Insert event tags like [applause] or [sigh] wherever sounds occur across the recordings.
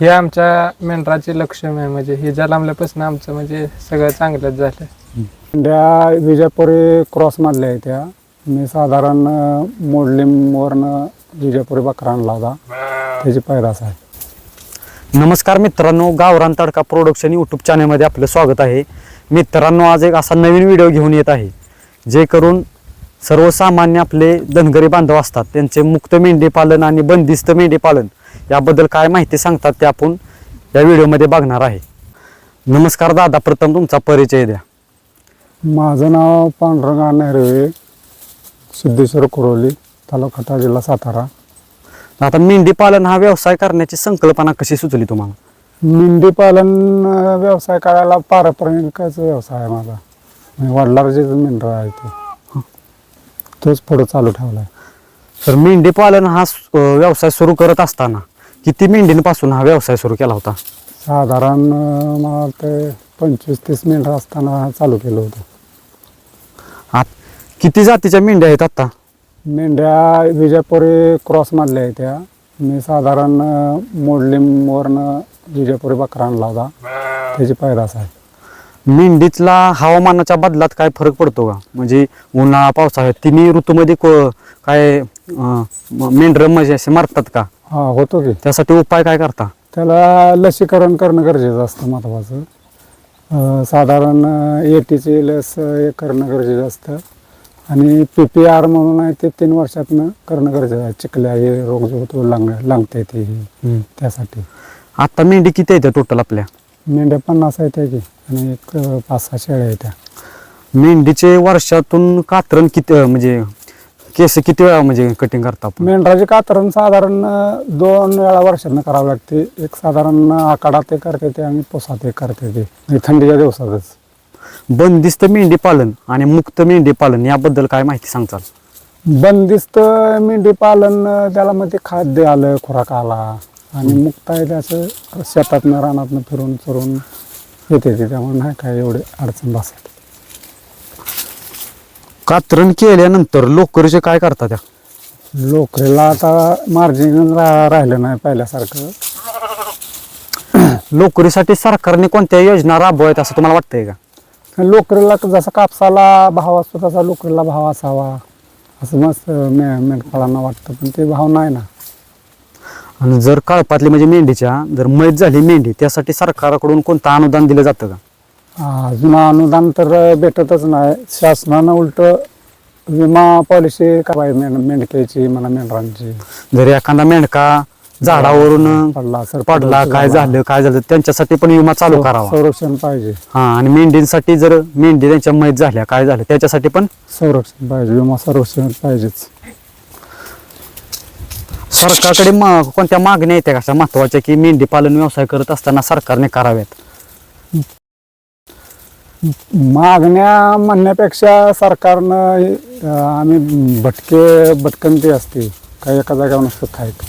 हे आमच्या मेंढराचे लक्ष्मी आहे. म्हणजे हे जन्मल्यापासून आमचं म्हणजे सगळं चांगलंच झालं. त्या विजापुरी क्रॉस मधल्या आहे त्या. मी साधारण मोडलिमवरनं विजापुरी बकरा आणला होता त्याची पैदास आहे. नमस्कार मित्रांनो गावरान तडका प्रोडक्शन यूट्यूब चॅनलमध्ये आपलं स्वागत आहे. मित्रांनो आज एक असा नवीन व्हिडिओ घेऊन येत आहे जे करून सर्वसामान्य आपले धनगरी बांधव असतात. त्यांचे मुक्त मेंढी पालन आणि बंदिस्त मेंढी पालन याबद्दल काय माहिती सांगतात ते आपण या व्हिडिओमध्ये बघणार आहे. नमस्कार दादा प्रथम तुमचा परिचय द्या. माझं नाव पांडुरंगा नेहरवे सिद्धेश्वर कुरोली तालुका जिल्हा सातारा. आता मेंढी पालन हा व्यवसाय करण्याची संकल्पना कशी सुचली तुम्हाला? मेंढी पालन व्यवसाय करायला पारंपरिकच व्यवसाय आहे माझा. म्हणजे वडिलांचे मेंढर आहे ते. तोच पुढे चालू ठेवला आहे तर मेंढी पालन हा स- अं, व्यवसाय सुरू करत असताना किती मेंढींपासून हा व्यवसाय सुरू केला होता? साधारण अं, मला वाटतं पंचवीस तीस मेंढर असताना चालू केलं होतं. आत किती जातीच्या मेंढ्या आहेत आता? मेंढ्या विजापुरी क्रॉस मधल्या आहे त्या. मी साधारण अं, मोडलिमवरनं विजापुरी बकरा आणला होता. त्याची पैदास आहे. मेंढीतला हवामानाच्या बदलात काय फरक पडतो का? म्हणजे उन्हाळा पावसाळ्यात तिन्ही ऋतूमध्ये को- काय मेंढरं म्हणजे असे मरतात का? हा होतो की. त्यासाठी उपाय काय करता? त्याला लसीकरण करणं गरजेचं असतं महत्त्वाचं अं, साधारण ए टीची लस हे करणं गरजेचं असतं. आणि पी पी आर म्हणून आहे ते तीन वर्षातनं करणं गरजेचं आहे. चिकल्या हे रोग जो होतो लांग लागते ते. हे, त्यासाठी. आता मेंढी किती येते टोटल आपल्या? मेंढ्या पन्नास आहेत त्या की आणि एक अं, पाच सहा शेळ्या आहेत त्या. मेंढीचे वर्षातून कातरण किती म्हणजे केस किती वेळा म्हणजे कटिंग करता आपण? मेंढराचे कातरण साधारण दोन वेळा वर्षातनं करावं लागते. एक साधारण आकाडात ते करते ते आणि पोसात ते करते ते. म्हणजे थंडीच्या दिवसातच. बंदिस्त मेंढी पालन आणि मुक्त मेंढी पालन याबद्दल काय माहिती सांगताल? बंदिस्त मेंढी पालन त्याला मग ते खाद्य आलं खुराक आला. आणि मुक्त आहे त्याचं शेतातनं रानातनं फिरून चरून येते ते. त्यामुळे नाही काय एवढे अडचण बसत कातरण केल्यानंतर लोकरीचे काय करता त्या लोकरीला आता मार्जिन रा राहिलं नाही पहिल्यासारखं. [clears throat] लोकरीसाठी सरकारने कोणत्या योजना राबवायत असं तुम्हाला वाटतंय का? लोकरीला जसा कापसाला भाव असतो तसा लोकरीला भाव असावा. असं मस्त मे मेंढपाळांना वाटतं पण ते भाव नाही ना. आणि जर कळपातली म्हणजे मेंढीच्या जर मैत झाली मेंढी त्यासाठी सरकारकडून कोणतं अनुदान दिलं जातं का? अजून अनुदान तर भेटतच नाही. शासनानं उलट विमा पॉलिसी काय मेंढक्याची म्हणा मेंढरांची. जर एखादा मेंढका झाडावरून पडला सर पडला काय झालं काय झालं त्यांच्यासाठी पण विमा चालू करावा. संरक्षण पाहिजे. हा आणि मेंढींसाठी जर मेंढी त्यांच्या मैत झाल्या काय झालं त्याच्यासाठी पण संरक्षण पाहिजे विमा संरक्षण पाहिजेच. सरकारकडे म- कोणत्या मागण्या येत्या कशा महत्त्वाच्या की मेंढी पालन व्यवसाय करत असताना सरकारने कराव्यात मागण्या म्हणण्यापेक्षा सरकारनं अं, आम्ही भटके भटकंती असते. काही एका जागेवर नसतं खायक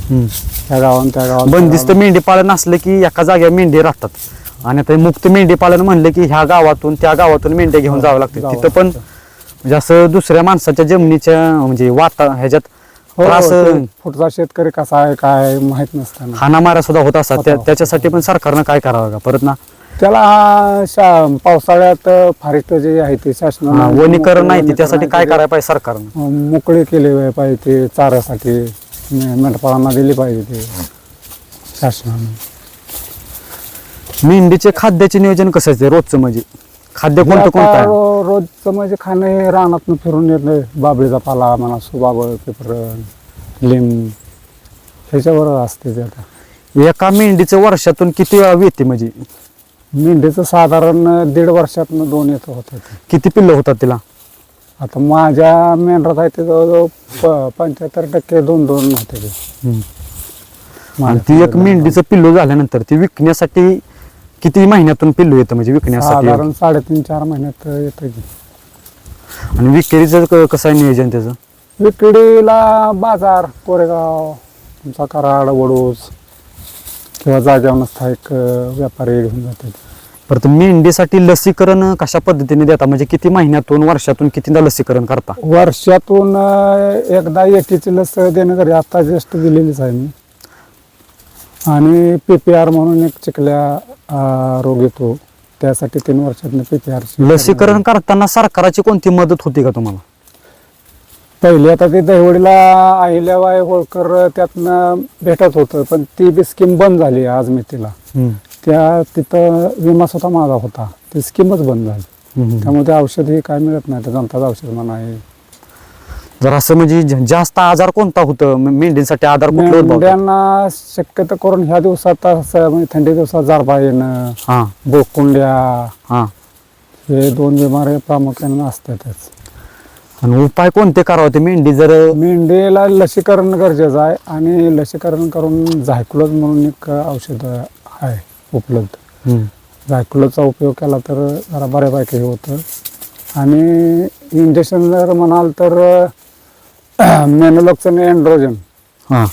त्या गावान त्या गावात बंदिस्त मेंढी पालन असलं की एका जागेवर मेंढी राहतात. आणि आता हे मुक्त मेंढी पालन म्हणलं की ह्या गावातून त्या गावातून मेंढ्या घेऊन जावं लागते. गावात तिथं पण म्हणजे असं दुसऱ्या माणसाच्या जमिनीच्या म्हणजे वाता ह्याच्यात हो, त्रास ते पुढचा शेतकरी कसा आहे काय माहीत नसताना. हाणामाऱ्या सुद्धा होत असतात. त्या-. त्याच्यासाठी पण सरकारनं काय करावं का परत ना त्याला हा शा- पावसाळ्यात फॉरेस्ट जे आहे ते हा, शासनानं वनीकरण नाही ते त्यासाठी काय करायला पाहिजे सरकारनं? मोकळे केले पाहिजे ते चाऱ्यासाठी मे- मेंढपाळांना दिली पाहिजे ते शासनानं. मेंढीचे खाद्याचे नियोजन कसं असते रोजचं म्हणजे? खाद्य कोणतं कोणतं आता आहे? रो- रोजचं म्हणजे खाणं हे रानातनं फिरून येतं बाबळीचा पाला म्हणा सुबाबळ पेपरण लिंब ह्याच्यावर असते ते आता. एका मेंढीचं वर्षातून किती वेळा येते म्हणजे? मेंढीचं साधारण दीड वर्षातनं दोन येत होतं. किती पिल्लं होतात तिला? आता माझ्या मेंढरात आहे ते जवळजवळ पंच्याहत्तर टक्के दोन दोन होते ते. आणि ती एक मेंढीचं पिल्लू झाल्यानंतर ती विकण्यासाठी किती महिन्यातून पिल्लू येतं? म्हणजे विकण्यासाठी? साधारण साडेतीन चार महिन्यात येतं की. आणि विक्रीचं क- कसं आहे नियोजन त्याचं? विक्रीला बाजार कोरेगाव तुमचा कराड वडूज किंवा जाग्यावर स्थायिक अं, व्यापारी घेऊन जातात. परत मेंढीसाठी लसीकरण कशा पद्धतीने देता? म्हणजे किती महिन्यातून वर्षातून कितीदा लसीकरण करता? वर्षातून अं, एकदा एटीची लस देणं घरी आता जस्ट दिलेलीच आहे मी. आणि पी पी आर म्हणून एक चिकल्या अं, रोग येतो. त्यासाठी तीन वर्षातनं पी पी आर लसीकरण करताना सरकाराची कोणती मदत होती का तुम्हाला? पहिली आता ते दहिवडीला अहिल्याबाई होळकर त्यातनं भेटत होतं पण ती बी स्कीम बंद झाली आज मी तिला. त्या तिथं विमा स्वतः माझा होता. ती स्कीमच बंद झाली. त्यामुळे ते औषध हे काय मिळत नाही. ते जनताचं औषध म्हणा हे. जर असं म्हणजे ज- जास्त आजार कोणता होतं? मे- मेंढींसाठी आजार कुठले? मेंढ्यांना शक्यतो करून ह्या दिवसात असं म्हणजे थंडी दिवसात जारबा येणं हा. बोकुंड्या हा. हे दोन बिमारी प्रामुख्याने असतातच. आणि उपाय कोणते करावे? ते मेंढी जर मेंढीला लसीकरण गरजेचं आहे आणि लसीकरण करून झायक्लोज म्हणून एक औषध आहे. उपलब्ध. हम्म. झायक्लोजचा उपयोग केला तर जरा बऱ्यापैकी हे होतं. आणि इंजेक्शन जर म्हणाल तर मेनोलॉक्सन एन्ड्रोजन हा.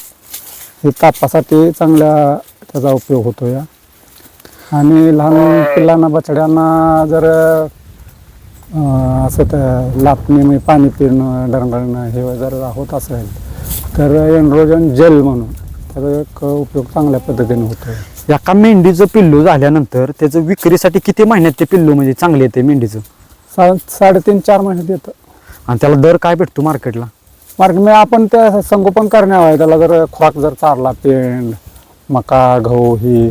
हे तापासाठी चांगल्या त्याचा उपयोग होतो या. आणि लहान पिल्लांना बछड्यांना जर असं त्या लापणी म्हणजे पाणी पिणं डरंगळणं हे जर होत असेल तर एन्ड्रोजन जेल म्हणून त्याचा एक उपयोग चांगल्या पद्धतीने होतो. एका मेंढीचं पिल्लू झाल्यानंतर त्याचं विक्रीसाठी किती महिन्यात ते पिल्लू म्हणजे चांगले येते मेंढीचं? सा साडेतीन चार महिन्यात येतं. आणि त्याला दर काय भेटतो मार्केटला? मार्ग मी आपण त्या संगोपन करण्यावर आहे. त्याला जर खुराक जर चारला पेंड मका गहू ही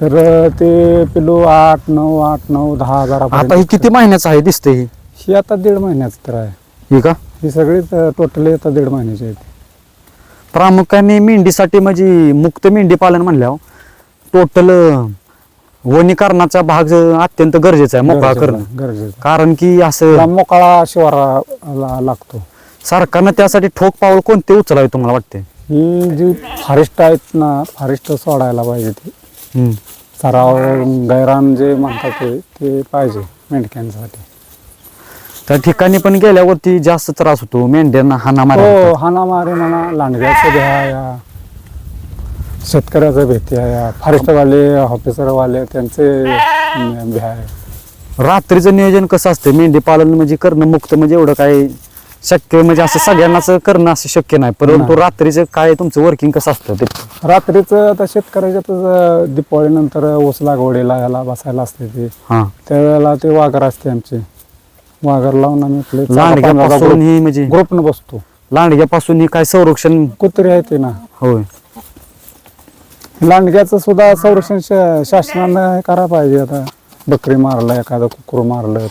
तर ते पिलू आठ नऊ आठ नऊ दहा हजार आता ही किती महिन्याचं आहे दिसते ही? ही आता दीड महिन्याचं तर आहे. ही का? ही सगळी टोटली आता दीड महिन्याची आहे. प्रामुख्याने मेंढीसाठी म्हणजे मुक्त मेंढी पालन म्हणल्यावर टोटल वनीकरणाचा भाग अत्यंत गरजेचा आहे मोकळा करणं. गरजेचं. कारण की असं मोकळा शिवारा लागतो. सरकारनं त्यासाठी ठोक पाऊल कोणते उचलावे तुम्हाला वाटते? ही जी फॉरेस्ट आहेत ना फॉरेस्ट सोडायला पाहिजे ती. सराव गैरान जे म्हणतात ते पाहिजे मेंढक्यांसाठी. त्या ठिकाणी पण गेल्यावरती जास्त त्रास होतो मेंढ्यांना हाना मारा हाणामारी म्हणा लांडग्याचं भ्या या शेतकऱ्याचं भीती आहे. फॉरेस्टवाले ऑफिसरवाले त्यांचे भ्या आहे. रात्रीचं नियोजन कसं असतं? मेंढी पालन म्हणजे करणं मुक्त म्हणजे एवढं काय शक्य? म्हणजे असं सगळ्यांनाच करणं असं शक्य नाही. परंतु. रात्रीचं काय तुमचं वर्किंग कसं असतं ते? रात्रीचं आता शेतकऱ्याच्या दीपावळीनंतर ऊस लागवडीला याला बसायला असते ते. हा. त्यावेळेला ते वाघर असते आमचे. वाघर लावून आम्ही आपले लांडग्यापासून ही म्हणजे ग्रुपनं बसतो. लांडग्यापासून ही काय संरक्षण? कुत्री आहे ते ना. होय. लांडग्याचं सुद्धा संरक्षण शा- शासनानं करायला पाहिजे आता. बकरी मारलं एखादं कुकुर मारलं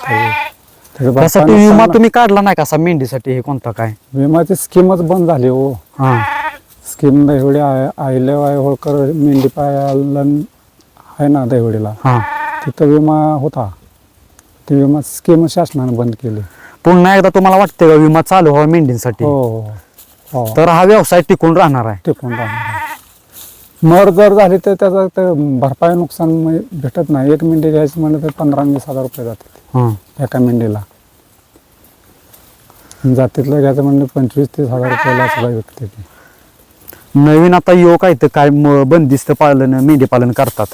तर त्यासाठी विमा तुम्ही काढला नाही का असा मेंढीसाठी? हे कोणता काय? विमाची स्कीमच बंद झाली हो. हा. स्कीम दहिवडी आहे अहिल्याबाई होळकर मेंढी पालन आहे ना दहिवडीला. हा. तिथं विमा होता. ती विमा स्कीम शासनाने बंद केली. पुन्हा एकदा तुम्हाला वाटते का विमा चालू व्हावा मेंढींसाठी? हो हो. हो तर हा व्यवसाय टिकून राहणार आहे. टिकून राहणार मर जर झाली तर त्याचा तर भरपाई नुकसान म्हणजे भेटत नाही. एक मेंढी घ्यायची म्हणलं तर पंधरा आणि वीस हजार रुपये जातात हा. एका मेंढीला. जातीतलं घ्यायचं म्हणलं पंचवीस तीस हजार रुपयाला सुद्धा विकते ती. नवीन आता युवक आहेत काय म- बंदिस्त पालन मेंढी पालन करतात.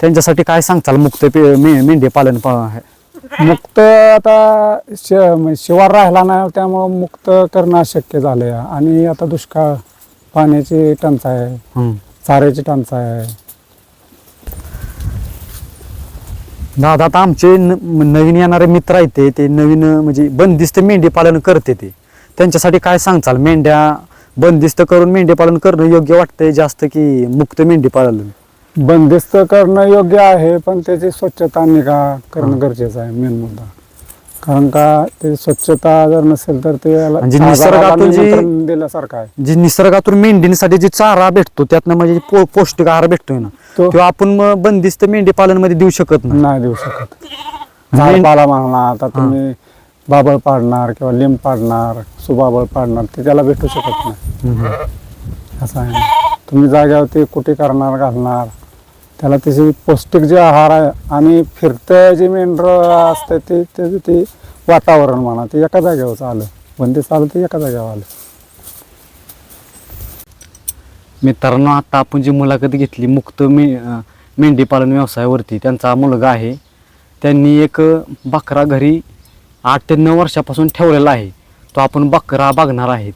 त्यांच्यासाठी काय सांगताल? मुक्त पे- मे- मेंढी पालन पा- मुक्त आता श म्हणजे शिवार राहिला नाही त्यामुळं मुक्त करणं अशक्य झालं आहे आणि आता दुष्काळ पाण्याची टंचाई आहे. हं. चाऱ्याची टंचाई आहे. दादा आता आमचे न- नवीन येणारे मित्र आहेत ते- ते नवीन म्हणजे बंदिस्त मेंढी पालन करते ते. त्यांच्यासाठी काय सांगचाल मेंढ्या बंदिस्त करून मेंढी पालन करणं योग्य वाटतंय जास्त की मुक्त मेंढी पालन? बंदिस्त करणं योग्य आहे पण त्याची स्वच्छता निगा करणं गरजेचं आहे मेन मुद्दा. कारण का ते स्वच्छता जर नसेल तर ते याला- म्हणजे आजाराला निसर्गातून जी- निमंत्रण दिल्यासारखं आहे. जे निसर्गातून मेंढीसाठी जे चारा भेटतो त्यातनं म्हणजे पो- पौष्टिक आहार भेटतोय ना. तो तो आपण मग बंदिस्त मेंढी पालनमध्ये देऊ शकत नाही. नाही देऊ शकत. झाडपाला म्हणा आता तुम्ही बाबळ पाडणार किंवा लिंब पाडणार सुबाबळ पाडणार ते त्याला भेटू शकत नाही. असं आहे. तुम्ही जाग्यावरती कुठे करणार घालणार? त्याला त्याचे पौष्टिक जे आहार आहे आणि फिरतं जे मेंढर असतं ते त्याचं ते वातावरण म्हणा ते एका जागेवर आलं बंदिस्त आलं ते एका जागेवर आलं. मित्रांनो आता आपण जी मुलाखत घेतली मुक्त मे मेंढीपालन व्यवसायावरती त्यांचा मुलगा आहे. त्यांनी एक बकरा घरी आठ ते नऊ वर्षापासून ठेवलेला आहे. तो आपण बकरा बघणार आहेत.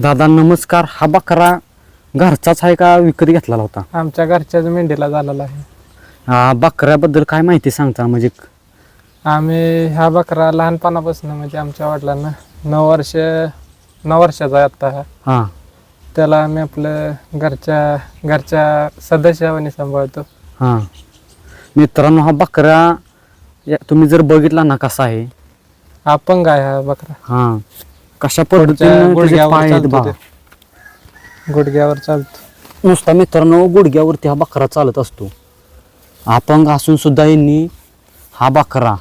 दादा नमस्कार. हा बकरा घरचाच आहे का विकत घेतलेला होता? आमच्या घरच्याच मेंढीला झालेला आहे. हा, बकऱ्याबद्दल काय माहिती सांगता? म्हणजे आम्ही ह्या बकरा लहानपणापासून म्हणजे आमच्या वडिलांना नऊ वर्ष नऊ वर्षाचा आहे आत्ता हा. हा. त्याला आम्ही आपलं घरच्या घरच्या सदस्यावानी सांभाळतो. हा. मित्रांनो हा बकरा या- तुम्ही जर बघितला ना कसा आहे? अपंग आहे हा बकरा. हा. कशा पुढच्या पद्धतीने त्याचे गुडघ्यावर पाय आहेत चालतो बघा. ते. गुडघ्यावर चालतो. नुसता मित्रांनो गुडघ्यावरती हा बकरा चालत असतो. अपंग असून सुद्धा यांनी हा बकरा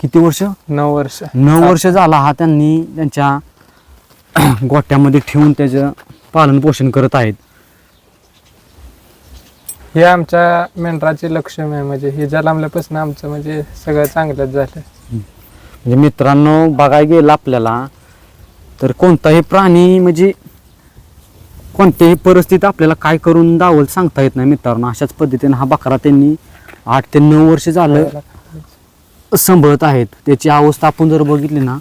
किती वर्ष? नऊ वर्ष. नऊ वर्ष झाला हा त्यांनी त्यांच्या [clears throat] गोट्यामध्ये ठेवून त्याचं पालन पोषण करत आहेत. हे आमच्या मेंढराची लक्ष्मी आहे. म्हणजे हे जन्मल्यापासून आमचं म्हणजे सगळं चांगलंच झालं. म्हणजे मित्रांनो बघायला गेलं आपल्याला तर कोणताही प्राणी म्हणजे कोणत्याही परिस्थितीत आपल्याला काय करून दावल सांगता येत नाही मित्रांनो. अशाच पद्धतीने हा बकरा त्यांनी आठ ते नऊ वर्ष झालं सांभाळत आहेत. त्याची अवस्था आपण जर बघितली ना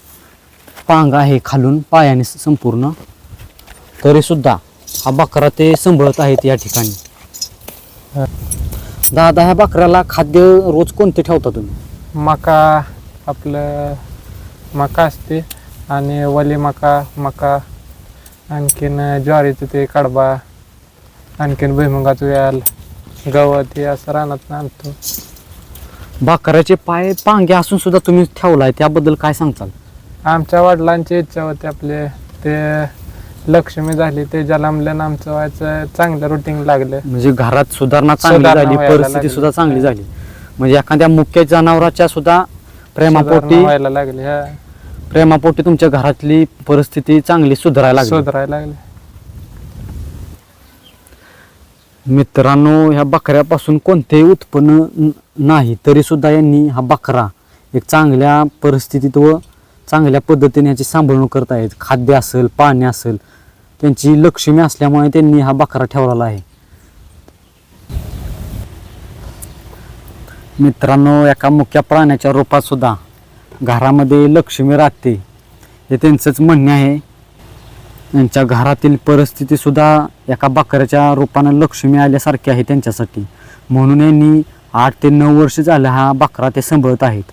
पांग आहे खालून पायाने संपूर्ण. तरी सुद्धा हा बकरा ते सांभाळत आहेत या ठिकाणी. दादा ह्या बकऱ्याला खाद्य रोज कोणते ठेवता तुम्ही? मका आपलं मका असते आणि वली मका मका आणखीन ज्वारीचं ते कडबा आणखीन भुईमुगाचं व्याल गवत हे असं रानात आणतो. बकऱ्याचे पाय पांगे असून सुद्धा तुम्ही ठेवलाय त्याबद्दल काय सांगताल? आमच्या वडिलांची इच्छा होती आपले. ते लक्ष्मी झाली ते जन्मल्यानं आमचं व्हायचं चांगलं रुटीन लागलं. म्हणजे घरात सुधारणा चांगली सुधारणा झाली व्हायला परिस्थिती लागली. सुद्धा चांगली. झाली. म्हणजे एखाद्या मुख्य जनावराच्या सुद्धा प्रेमापोटी व्हायला लागली हा. प्रेमापोटी तुमच्या घरातली परिस्थिती चांगली सुधारायला लागली. सुधारायला लागली. मित्रांनो ह्या बकऱ्यापासून कोणतेही उत्पन्न न- नाही तरी सुद्धा यांनी हा बकरा एक चांगल्या परिस्थितीत व चांगल्या पद्धतीने याची सांभाळणूक करत आहेत. खाद्य असेल पाणी असेल त्यांची लक्ष्मी असल्यामुळे त्यांनी हा बकरा ठेवलेला आहे. मित्रांनो एका मुख्य प्राण्याच्या रूपात सुद्धा घरामध्ये लक्ष्मी राहते. हे त्यांचंच म्हणणे आहे. त्यांच्या घरातील परिस्थितीसुद्धा एका बकऱ्याच्या रूपानं लक्ष्मी आल्यासारखी आहे त्यांच्यासाठी. म्हणून यांनी आठ ते नऊ वर्ष झालं हा बकरा ते सांभाळत आहेत.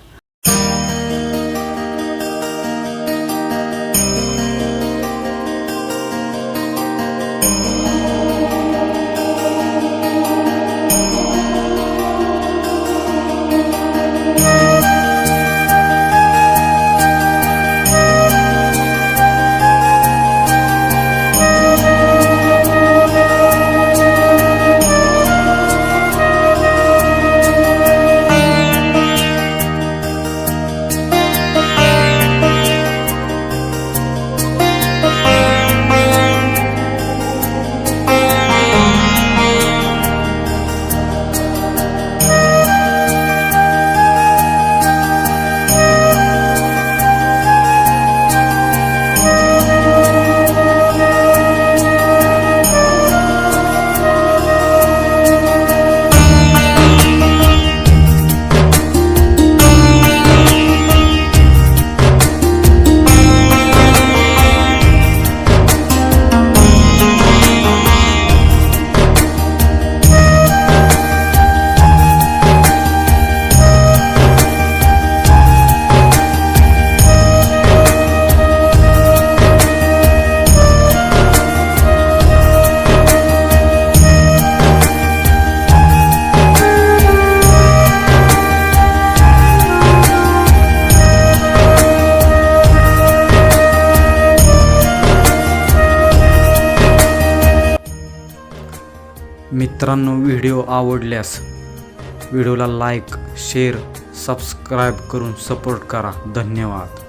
मित्रांनो व्हिडिओ आवडल्यास व्हिडिओला लाईक शेअर सबस्क्राईब करून सपोर्ट करा. धन्यवाद.